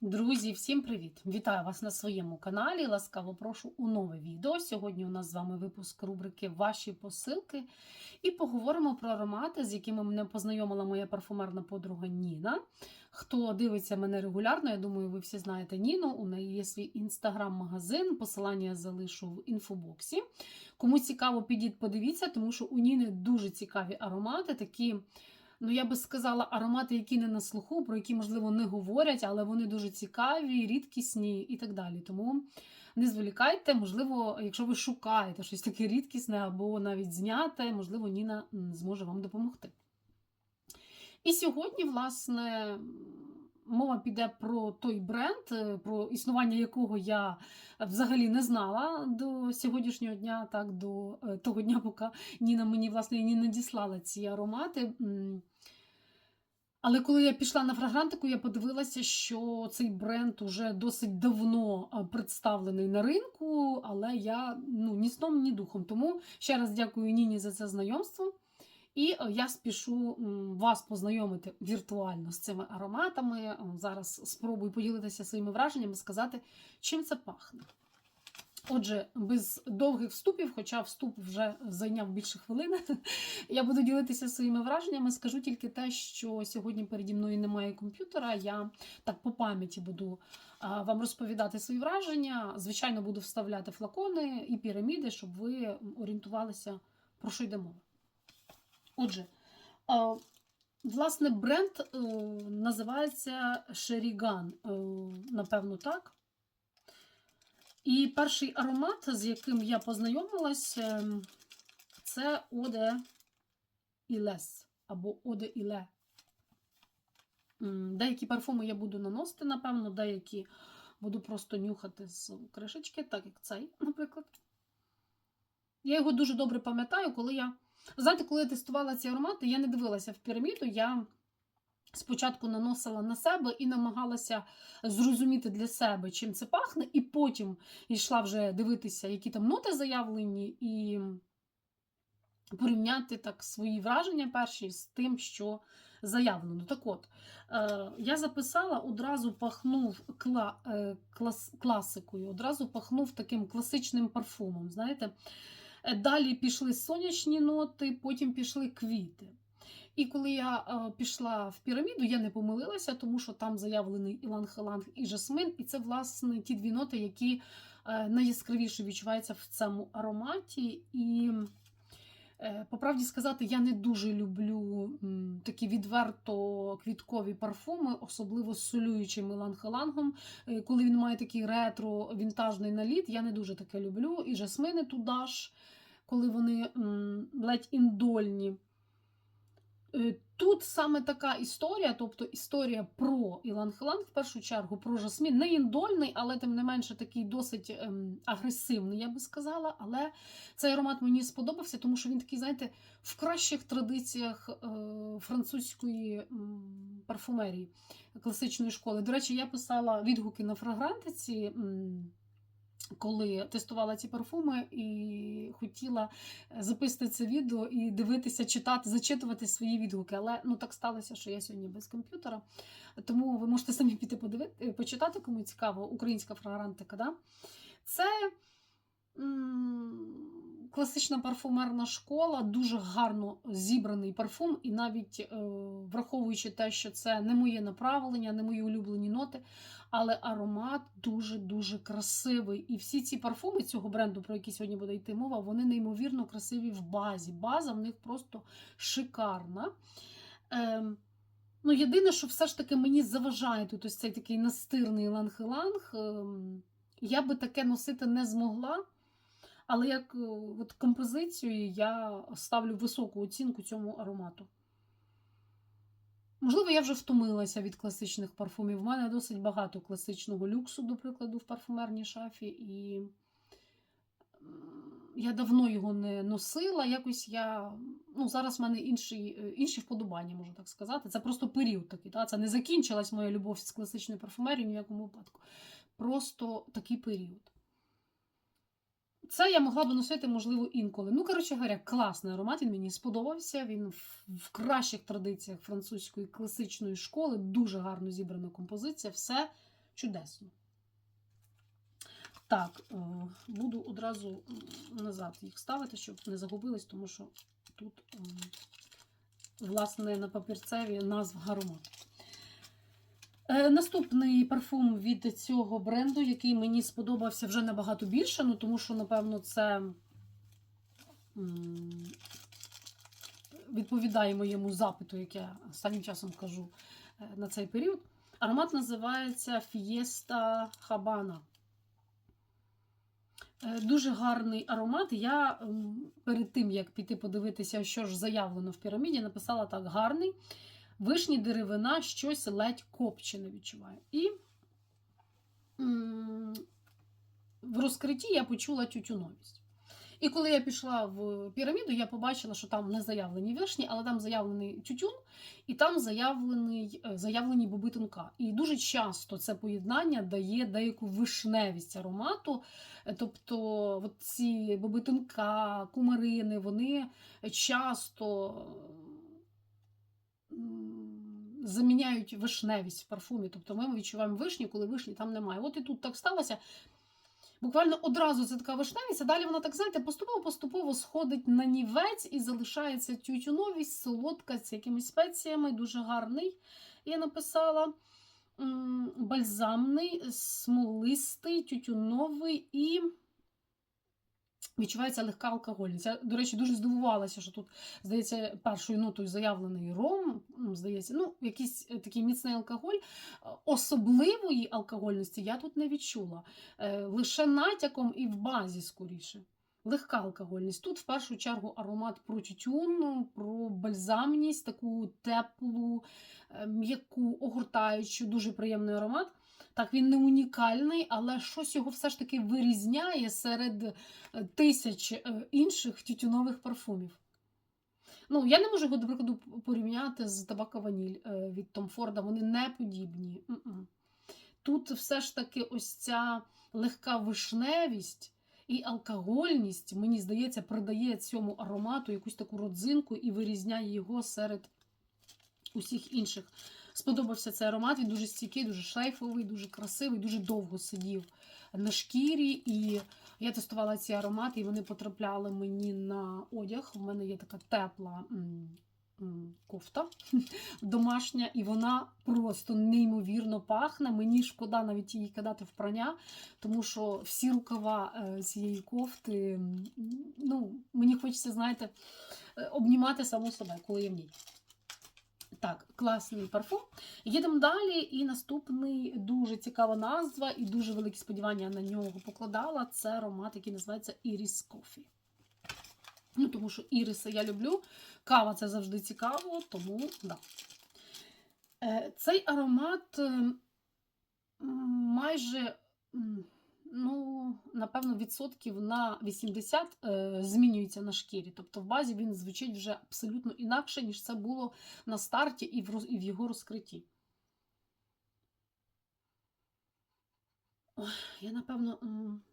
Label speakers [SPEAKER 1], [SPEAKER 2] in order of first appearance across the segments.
[SPEAKER 1] Друзі, всім привіт! Вітаю вас на своєму каналі. Ласкаво прошу у нове відео. Сьогодні у нас з вами випуск рубрики Ваші посилки. І поговоримо про аромати, з якими мене познайомила моя парфумерна подруга Ніна. Хто дивиться мене регулярно, я думаю, ви всі знаєте Ніну. У неї є свій інстаграм-магазин. Посилання я залишу в інфобоксі. Кому цікаво, підіть, подивіться, тому що у Ніни дуже цікаві аромати, такі. Ну, я би сказала, аромати, які не на слуху, про які, можливо, не говорять, але вони дуже цікаві, рідкісні і так далі. Тому не зволікайте, можливо, якщо ви шукаєте щось таке рідкісне або навіть зняте, можливо, Ніна зможе вам допомогти. І сьогодні, власне, мова піде про той бренд, е, про існування якого я взагалі не знала до сьогоднішнього дня, так, до е, того дня, поки Ніна мені власне не надіслала ці аромати. Але коли я пішла на фрагрантику, я подивилася, що цей бренд уже досить давно представлений на ринку, але я ну, ні сном, ні духом. Тому ще раз дякую Ніні за це знайомство. І е, я спішу вас познайомити віртуально з цими ароматами. Е, Зараз спробую поділитися своїми враженнями, сказати, чим це пахне. Отже, без довгих вступів, хоча вступ вже зайняв більше хвилини, я буду ділитися своїми враженнями. Скажу тільки те, що сьогодні переді мною немає комп'ютера. Я так по пам'яті буду вам розповідати свої враження. Звичайно, буду вставляти флакони і піраміди, щоб ви орієнтувалися, про що йде мова. Отже, власне, бренд е, називається Шеріган, напевно, так. І перший аромат, з яким я познайомилась, ем, це Оде Ілес або Оде Іле. Деякі парфуми я буду наносити, напевно, деякі буду просто нюхати з кришечки, так як цей, наприклад. Я його дуже добре пам'ятаю, коли я. Знаєте, коли я тестувала ці аромати, я не дивилася в піраміду, я спочатку наносила на себе і намагалася зрозуміти для себе, чим це пахне, і потім йшла вже дивитися, які там ноти заявлені, і порівняти так свої враження перші з тим, що заявлено. Так от, е, я записала, одразу пахнув кла, е, клас, класикою, одразу пахнув таким класичним парфумом. знаєте. Е, Далі пішли сонячні ноти, потім пішли квіти. І коли я е, пішла в піраміду, я не помилилася, тому що там заявлений іланг-еланг і жасмин, і це, власне, ті дві ноти, які е, найяскравіше відчуваються в цьому ароматі. І, по правді сказати, я не дуже люблю такі відверто квіткові парфуми, особливо з солюючим іланг-елангом. Е, Коли він має такий ретро-вінтажний наліт, я не дуже таке люблю. І жасмини туди ж, коли вони ледь індольні. Е, Тут саме така історія, тобто історія про Іланг-Еланг, в першу чергу про жасмін. Не індольний, але тим не менше такий досить ем, агресивний, я би сказала. Але цей аромат мені сподобався, тому що він такий, знаєте, в кращих традиціях е, французької парфумерії класичної школи. До речі, я писала відгуки на фрагрантиці. Коли тестувала ці парфуми і хотіла записати це відео і дивитися, читати, зачитувати свої відгуки. Але ну так сталося, що я сьогодні без комп'ютера. Тому ви можете самі піти подивити, почитати, кому цікаво, українська фрагрантика. Да? Це класична парфумерна школа, дуже гарно зібраний парфум, і навіть е, враховуючи те, що це не моє направлення, не мої улюблені ноти, але аромат дуже-дуже красивий. І всі ці парфуми цього бренду, про які сьогодні буде йти мова, вони неймовірно красиві в базі. База в них просто шикарна. Ем, ну, єдине, що все ж таки мені заважає тут ось цей такий настирний ланг-ланг. Ем, я би таке носити не змогла. Але як е, от композицію я ставлю високу оцінку цьому аромату. Можливо, я вже втомилася від класичних парфумів. У мене досить багато класичного люксу, до прикладу, в парфумерній шафі, і я давно його не носила. Якось я. Ну, зараз в мене інші, е, інші вподобання, можу так сказати. Це просто період такий. Та? Це не закінчилась моя любов з класичною парфумерією ні в якому випадку. Просто такий період. Це я могла б носити, можливо, інколи. Ну, коротше говоря, класний аромат, він мені сподобався. Він в, кращих традиціях французької класичної школи, дуже гарно зібрана композиція, все чудесно. Так, е, буду одразу назад їх ставити, щоб не загубились, тому що тут, власне, на папірцеві назва аромату. Е, Наступний парфум від цього бренду, який мені сподобався вже набагато більше, ну тому що, напевно, це відповідає моєму запиту, як я останнім часом кажу е, на цей період. Аромат називається Fiesta Habana. Е, Дуже гарний аромат. Я перед тим, як піти подивитися, що ж заявлено в піраміді, написала так: гарний. Вишні деревина, щось ледь копчене відчуваю. І в розкритті я почула тютюновість. І коли я пішла в піраміду, я побачила, що там не заявлені вишні, але там заявлений тютюн, і там заявлений, е, заявлені боби тонка. І дуже часто це поєднання дає деяку вишневість аромату. Тобто ці боби тонка, кумарини, вони часто заміняють вишневість в парфумі. Тобто ми відчуваємо вишню, коли вишні там немає. От і тут так сталося. Буквально одразу це така вишневість, а далі вона так, знаєте, поступово-поступово сходить на нівець і залишається тютюновість, солодка з якимись спеціями, дуже гарний. Я написала бальзамний, смолистий, тютюновий і відчувається легка алкогольність. До речі, дуже здивувалася, що тут, здається, першою нотою заявлений ром, здається, ну, якийсь е, такий міцний алкоголь. Е, Особливої алкогольності я тут не відчула. Е, Лише натяком і в базі скоріше. Легка алкогольність. Тут в першу чергу аромат про тютюн, про бальзамність, таку теплу, м'яку, огортаючу, дуже приємний аромат. Так, він не унікальний, але щось його все ж таки вирізняє серед е, тисяч е, інших тютюнових парфумів. Ну, я не можу його, до прикладу, порівняти з табака ваніль е, від Том Форда. Вони не подібні. Тут все ж таки ось ця легка вишневість і алкогольність, мені здається, придає цьому аромату якусь таку родзинку і вирізняє його серед усіх інших. Сподобався цей аромат, він дуже стійкий, дуже шлейфовий, дуже красивий, дуже довго сидів на шкірі. І я тестувала ці аромати, і вони потрапляли мені на одяг. У мене є така тепла кофта домашня, і вона просто неймовірно пахне. Мені шкода навіть її кидати в прання, тому що всі рукава е, цієї кофти, ну, мені хочеться, знаєте, е, обнімати саму себе, коли я в ній. Так, класний парфум. Їдемо далі. І наступний дуже цікава назва і дуже великі сподівання на нього покладала. Це аромат, який називається Iris Coffee. Ну, тому що іриси я люблю. Кава це завжди цікаво, тому да. Е, Цей аромат майже, ну, напевно, відсотків на 80 е, змінюється на шкірі. Тобто в базі він звучить вже абсолютно інакше, ніж це було на старті і в, його розкритті. Я, напевно,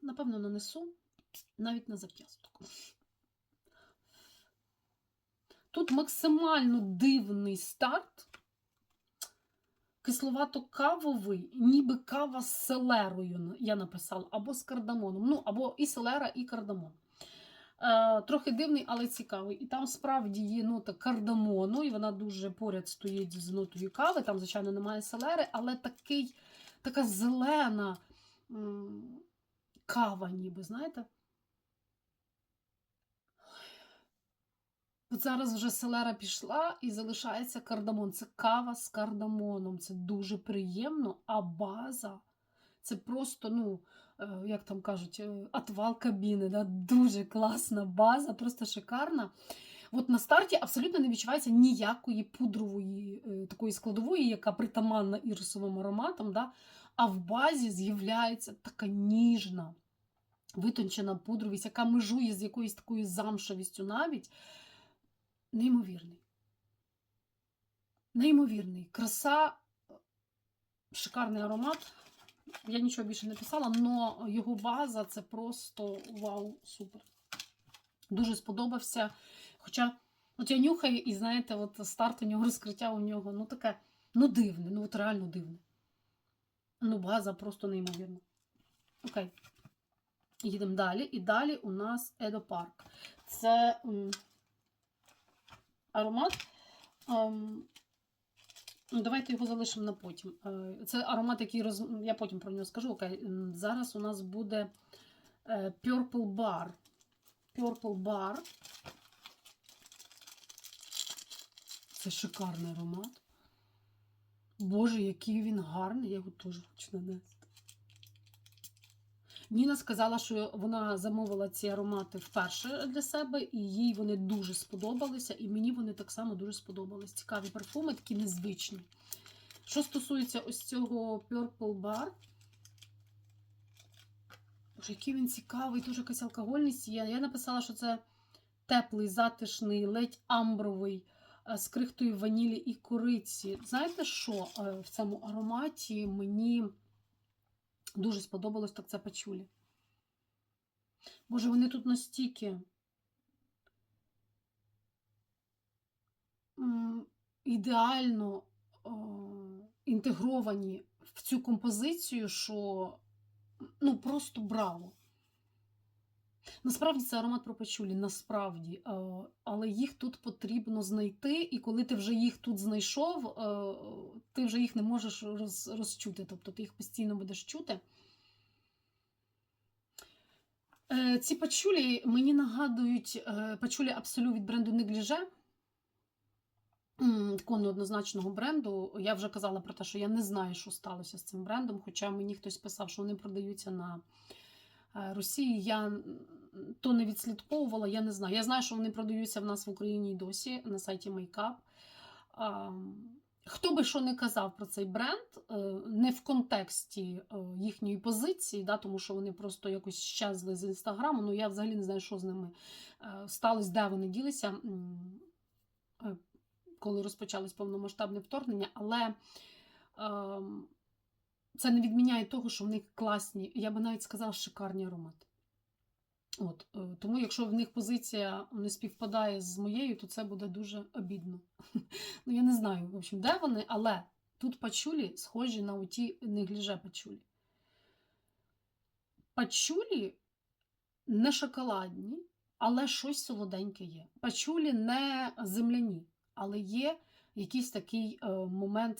[SPEAKER 1] напевно, нанесу навіть на зап'ясток. Тут максимально дивний старт. Кисловато-кавовий, ніби кава з селерою, я написала, або з кардамоном. Ну, або і селера, і кардамон. Е, трохи дивний, але цікавий. І там справді є нота кардамону, і вона дуже поряд стоїть з нотою кави. Там, звичайно, немає селери, але такий, така зелена кава, ніби, знаєте? От зараз вже селера пішла і залишається кардамон. Це кава з кардамоном. Це дуже приємно, а база це просто, ну, е, як там кажуть, е, отвал кабіни. Да? Дуже класна база, просто шикарна. От на старті абсолютно не відчувається ніякої пудрової е, такої складової, яка притаманна ірисовим ароматам. Да? А в базі з'являється така ніжна, витончена пудровість, яка межує з якоюсь такою замшевістю навіть. Неймовірний. Неймовірний. Краса, шикарний аромат. Я нічого більше не писала, але його база це просто вау, супер. Дуже сподобався. Хоча, от я нюхаю, і знаєте, от старт у нього, розкриття у нього, ну таке, ну дивне, ну от реально дивне. Ну, база просто неймовірна. Окей. Їдемо далі. І далі у нас Едопарк. Це м, аромат. ем, ну, давайте його залишимо на потім. Е, Це аромат, який роз... я потім про нього скажу. Зараз у нас буде е, Purple Bar. Purple Bar. Це шикарний аромат. Боже, який він гарний, я його теж хочу нанести. Ніна сказала, що вона замовила ці аромати вперше для себе, і їй вони дуже сподобалися, і мені вони так само дуже сподобались. Цікаві парфуми, такі незвичні. Що стосується ось цього Purple Bar, Боже, який він цікавий, дуже якась алкогольність є. Я написала, що це теплий, затишний, ледь амбровий, е, з крихтою ванілі і кориці. Знаєте що е, в цьому ароматі мені дуже сподобалось, так це пачулі. Боже, вони тут настільки ідеально інтегровані в цю композицію, що ну просто браво. Насправді це аромат про пачулі, насправді. Е, Але їх тут потрібно знайти, і коли ти вже їх тут знайшов, е, ти вже їх не можеш роз, розчути. Тобто ти їх постійно будеш чути. Е, Ці пачулі мені нагадують пачулі Абсолю від бренду Негліже. Такого неоднозначного бренду. Я вже казала про те, що я не знаю, що сталося з цим брендом, хоча мені хтось писав, що вони продаються на Росії. Я то не відслідковувала, я не знаю. Я знаю, що вони продаються в нас в Україні й досі на сайті Makeup. Хто би що не казав про цей бренд, е, не в контексті е, їхньої позиції, да, тому що вони просто якось щезли з інстаграму. Ну я взагалі не знаю, що з ними е, сталося, де вони ділися, е, коли розпочалось повномасштабне вторгнення. Але ем, це не відміняє того, що в них класні, я би навіть сказала, шикарні аромати. От, е, тому, якщо в них позиція не співпадає з моєю, то це буде дуже обідно. Ну, я не знаю, в общем, де вони, але тут пачулі схожі на оті негліже пачулі. Пачулі не шоколадні, але щось солоденьке є. Пачулі не земляні, але є якийсь такий е, момент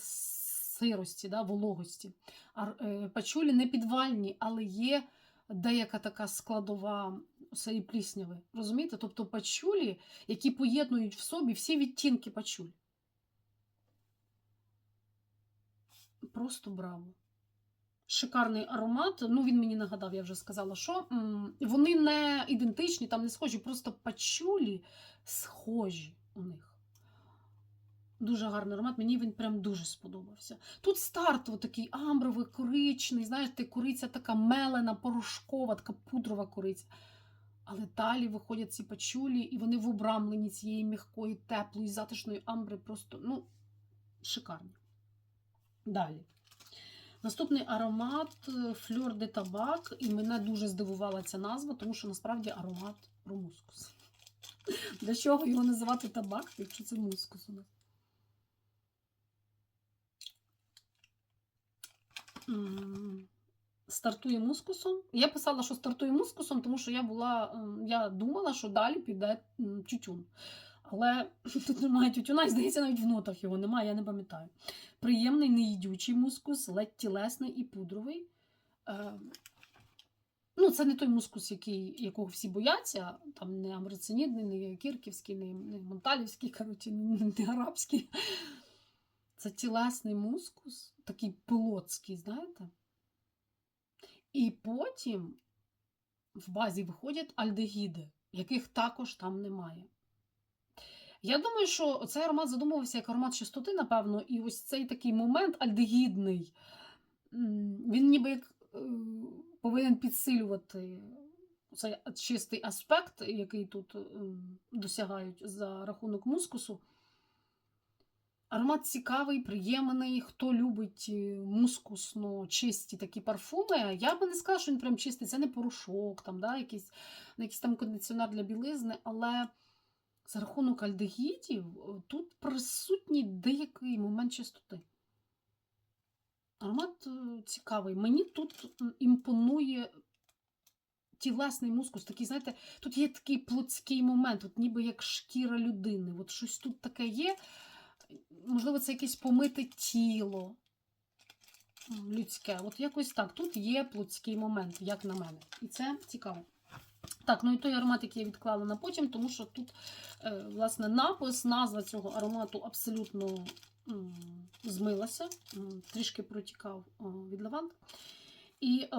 [SPEAKER 1] сирості, да, вологості. Е, пачулі не підвальні, але є деяка така складова цієї плісняви. Розумієте? Тобто пачулі, які поєднують в собі всі відтінки пачуль. Просто браво. Шикарний аромат. Ну, він мені нагадав, я вже сказала, що вони не ідентичні, там не схожі, просто пачулі схожі у них. Дуже гарний аромат, мені він прям дуже сподобався. Тут старт такий амбровий, коричний, знаєте, кориця така мелена, порошкова, така пудрова кориця. Але далі виходять ці пачулі, і вони в обрамленні цієї м'якої, теплої, затишної амбри просто ну, шикарні. Далі. Наступний аромат Fleur de Tabac, і мене дуже здивувала ця назва, тому що насправді аромат про мускус. Для чого його називати табак, якщо це мускус у нас? Стартує мускусом. Я писала, що стартує мускусом, тому що я була, я думала, що далі піде тютюн. Але тут немає тютюна, і здається, навіть в нотах його немає, я не пам'ятаю. Приємний неїдючий мускус, ледь тілесний і пудровий. Е, ну, це не той мускус, який, якого всі бояться. Там не амрицинідний, не кірківський, не, монталівський, коротше, не арабський. Це тілесний мускус, такий пилотський, знаєте? І потім в базі виходять альдегіди, яких також там немає. Я думаю, що цей аромат задумувався як аромат чистоти, напевно, і ось цей такий момент альдегідний, він ніби як е, повинен підсилювати цей чистий аспект, який тут досягають за рахунок мускусу. Аромат цікавий, приємний. Хто любить е, мускусно чисті такі парфуми, я би не сказала, що він прям чистий, це не порошок, там, да, якийсь, якийсь там кондиціонер для білизни, але за рахунок альдегідів е, тут присутній деякий момент чистоти. Аромат е, цікавий. Мені тут імпонує тілесний мускус. Такий, знаєте, тут є такий плотський момент, от ніби як шкіра людини. От щось тут таке є. Можливо, це якесь помите тіло людське. От якось так. Тут є плотський момент, як на мене. І це цікаво. Так, ну і той аромат, який я відклала на потім, тому що тут, е, власне, напис, назва цього аромату абсолютно змилася, трішки протікав о, від лаванди. І е,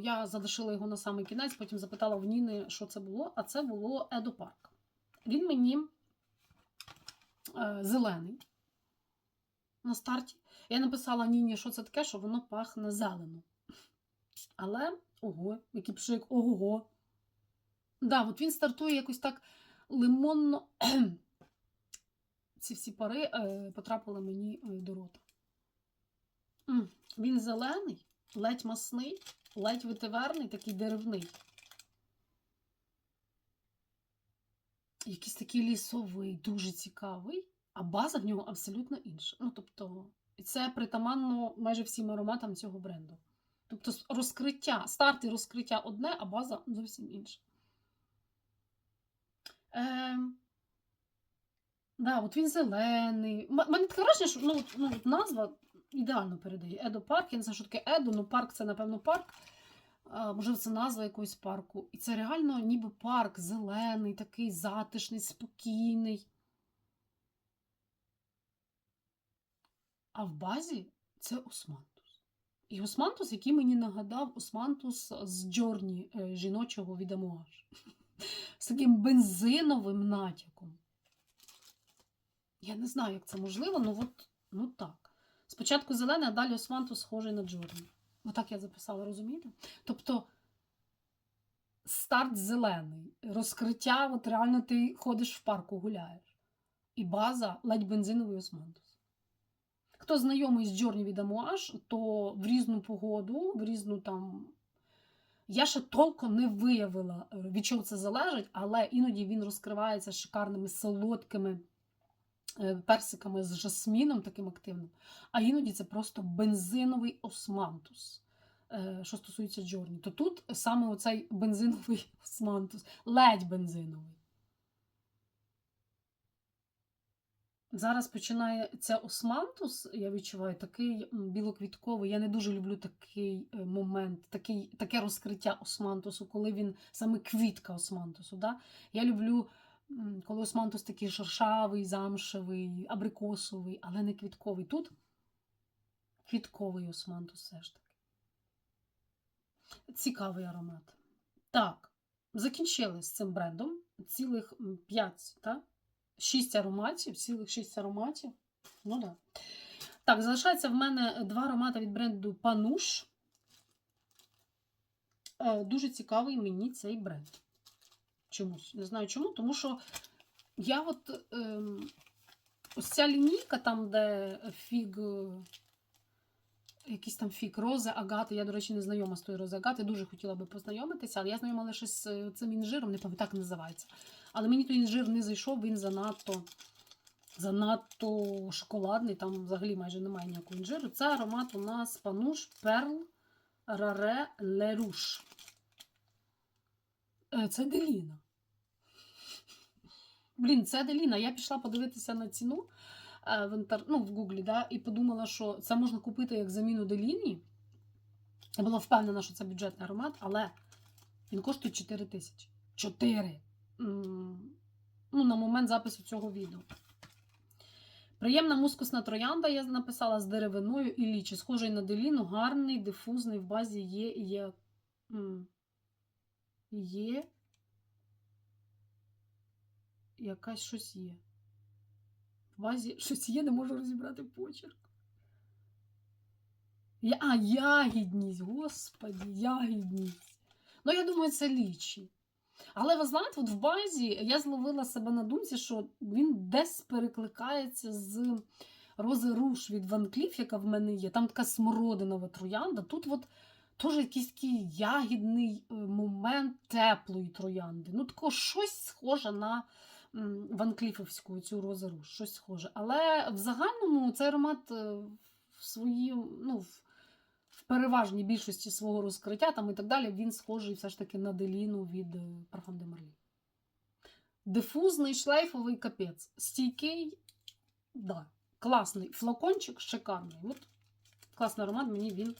[SPEAKER 1] я залишила його на самий кінець, потім запитала в Ніни, що це було, а це було Едо Парк. Він мені зелений на старті. Я написала Ніні, що це таке, що воно пахне зелено. Але ого, який пшик, ого. Да, от він стартує якось так лимонно. Ці всі пари е, потрапили мені е, до рота. Він зелений, ледь масний, ледь витиверний, такий деревний. Якийсь такий лісовий, дуже цікавий, а база в нього абсолютно інша. Ну, тобто, це притаманно майже всім ароматам цього бренду. Тобто розкриття, старт і розкриття одне, а база зовсім інша. Ем, да, от він зелений. У мене таке враження, що ну, ну, назва ідеально передає. Едо парк. Я не знаю, що таке Едо, ну парк це, напевно, парк. А, можливо, це назва якогось парку. І це реально ніби парк зелений, такий затишний, спокійний. А в базі це османтус. І османтус, який мені нагадав османтус з Джорні е, жіночого від Амуаж. З таким бензиновим натяком. Я не знаю, як це можливо, ну от ну так. Спочатку зелений, а далі османтус схожий на Джорні. Отак я записала, розумієте? Тобто старт зелений, розкриття, от реально ти ходиш в парку, гуляєш. І база ледь бензиновий османтус. Хто знайомий з Джорні від Амуаж, то в різну погоду, в різну там. Я ще толком не виявила, е, від чого це залежить, але іноді він розкривається шикарними солодкими е, персиками з жасміном таким активним. А іноді це просто бензиновий османтус. Е, Що стосується Джорні, то тут саме оцей бензиновий османтус, ледь бензиновий. Зараз починається османтус, я відчуваю такий білоквітковий. Я не дуже люблю такий е, момент, такий, таке розкриття османтусу, коли він саме квітка османтусу. Да? Я люблю, коли османтус такий шершавий, замшевий, абрикосовий, але не квітковий. Тут квітковий османтус все ж таки. Цікавий аромат. Так, закінчили з цим брендом. Цілих 5, так? 6 ароматів, цілих 6 ароматів. Ну да. Так, залишається в мене два аромати від бренду Пануш. Е, Дуже цікавий мені цей бренд. Чомусь. Не знаю чому, тому що я от ем, ось ця лінійка, там, де фіг. Якийсь там фік рози, агати. Я, до речі, не знайома з тою рози агати. Дуже хотіла би познайомитися, але я знайома лише з е, цим інжиром, не пам'ятаю, так називається. Але мені той інжир не зайшов, він занадто, занадто шоколадний, там взагалі майже немає ніякого інжиру. Це аромат у нас пануш Перл Раре Леруш. Е, Це Деліна. Блін, це Деліна. Я пішла подивитися на ціну в, інтер... ну, в Гуглі, да, і подумала, що це можна купити як заміну Деліні. Я була впевнена, що це бюджетний аромат, але він коштує 4 тисячі. 4! Ну, на момент запису цього відео. Приємна мускусна троянда, я написала з деревиною і лічі. Схожий на деліну, гарний, дифузний, в базі є, є, є. Якась щось є. В базі щось є, не можу розібрати почерк. Я, а, ягідність, господі, ягідність. Ну, я думаю, це лічі. Але ви знаєте, от в базі я зловила себе на думці, що він десь перекликається з Рози Руш від Ван Кліф, яка в мене є. Там така смородинова троянда. Тут от теж якийсь такий ягідний е, момент теплої троянди. Ну, тако щось схоже на м, Ван Кліфовську цю Рози Руш, щось схоже. Але в загальному цей аромат е, в своїм, ну, в переважній більшості свого розкриття там і так далі, він схожий все ж таки на деліну від е, Parfum de Marly. Дифузний шлейфовий капець. Стійкий, да, класний флакончик, шикарний. От класний аромат, мені він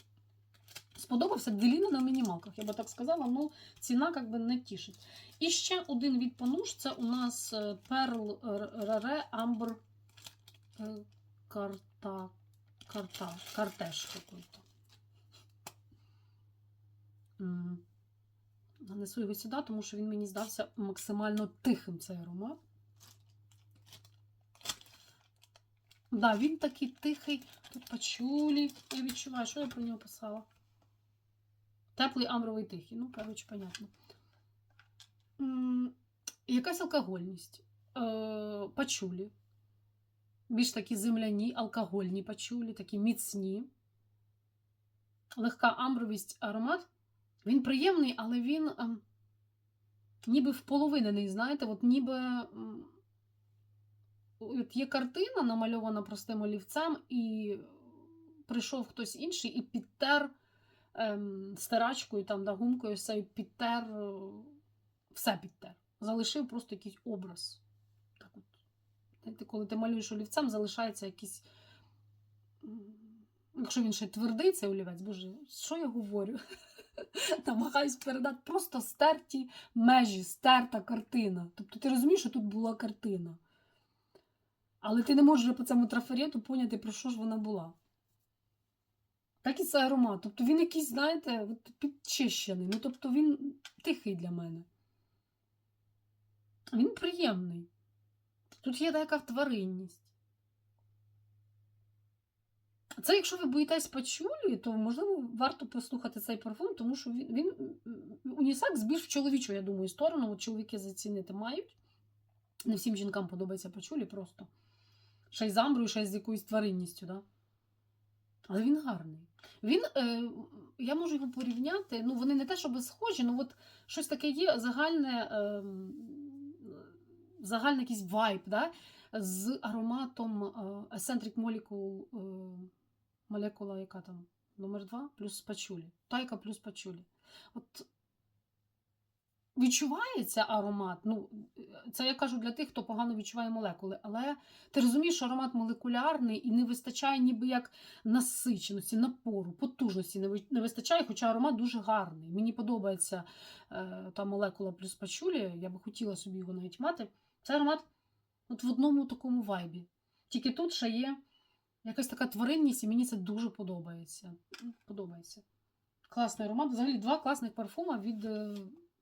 [SPEAKER 1] сподобався. Деліна на мінімалках, я би так сказала, ну ціна як би не тішить. І ще один від Пануш, це у нас е, Pearl Rare Amber е, карта, карта, картеж какой-то. Нанесу його сюди, тому що він мені здався максимально тихим цей аромат. Да, він такий тихий. Тут пачулі. Я відчуваю, що я про нього писала. Теплий амбровий тихий. Ну, коротше, понятно. Якась алкогольність. Е, пачулі. Більш такі земляні, алкогольні пачулі, такі міцні. Легка амбровість аромат. Він приємний, але він ем, ніби вполовинений, знаєте, от ніби от є картина, намальована простим олівцем, і прийшов хтось інший і підтер ем, стирачкою, там, да, гумкою все, підтер, е, все підтер. Залишив просто якийсь образ. Так от. Знаєте, коли ти малюєш олівцем, залишається якийсь. Якщо він ще твердий, цей олівець, боже, що я говорю? Намагаюсь передати просто стерті межі, стерта картина. Тобто ти розумієш, що тут була картина. Але ти не можеш по цьому трафарету поняти, про що ж вона була. Так і це аромат. Тобто він якийсь, знаєте, підчищений. Ну, тобто він тихий для мене. Він приємний. Тут є така тваринність. Це, якщо ви боїтесь пачулі, то можливо варто послухати цей парфум, тому що він, він унісекс більш в чоловічу, я думаю, сторону. От чоловіки зацінити мають. Не всім жінкам подобається пачулі просто. Ще й з амброю, ще й з якоюсь тваринністю, да? Але він гарний. Він, е, я можу його порівняти. Ну, вони не те, щоб схожі, ну от щось таке є загальне, е, загальний якийсь вайб, да? з ароматом е, Eccentric Molecule, е, молекула, яка там? Номер 2 плюс пачулі. Тайка плюс пачулі. От відчувається аромат. Ну, це я кажу для тих, хто погано відчуває молекули, але ти розумієш, що аромат молекулярний і не вистачає ніби як насиченості, напору, потужності не вистачає, хоча аромат дуже гарний. Мені подобається е, та молекула плюс пачулі, я би хотіла собі його навіть мати. Це аромат от в одному такому вайбі. Тільки тут ще є якась така тваринність, і мені це дуже подобається. Подобається. Класний аромат. Взагалі два класних парфума від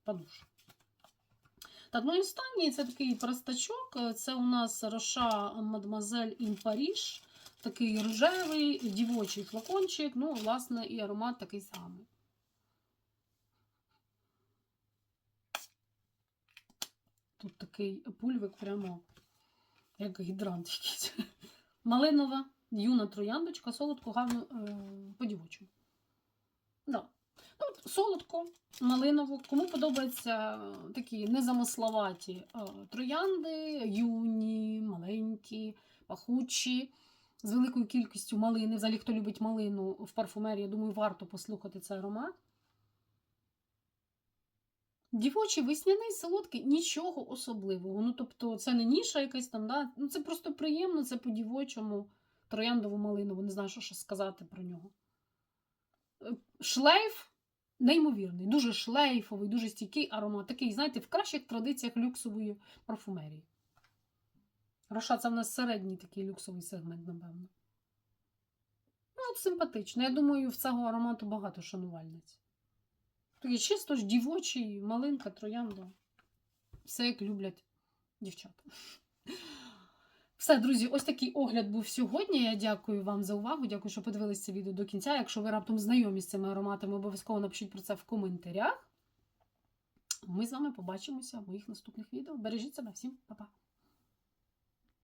[SPEAKER 1] е, Так, ну і останній це такий простачок. Це у нас Роша Мадемуазель Ін Паріж. Такий рожевий, дівочий флакончик. Ну, власне, і аромат такий самий. Тут такий пульвик прямо як гідрант якийсь. Малинова, юна трояндочка, солодко, гарно е, по-дівочому. Да. Солодко, малиново. Кому подобаються такі незамисловаті е, троянди, юні, маленькі, пахучі, з великою кількістю малини. Взагалі, хто любить малину в парфумерії, я думаю, варто послухати цей аромат. Дівочий, весняний, солодкий, нічого особливого. Ну, тобто, це не ніша якась там, да? ну, це просто приємно, це по-дівочому, трояндово-малиново, не знаю, що ще сказати про нього. Е, Шлейф неймовірний, дуже шлейфовий, дуже стійкий аромат. Такий, знаєте, в кращих традиціях люксової парфумерії. Роша це в нас середній такий люксовий сегмент, напевно. Ну, от симпатично. Я думаю, в цього аромату багато шанувальниць. Такий чисто ж дівочий, малинка, троянда. Все як люблять дівчата. Все, друзі, ось такий огляд був сьогодні. Я дякую вам за увагу. Дякую, що подивилися це відео до кінця. Якщо ви раптом знайомі з цими ароматами, обов'язково напишіть про це в коментарях. Ми з вами побачимося в моїх наступних відео. Бережіть себе, всім па-па!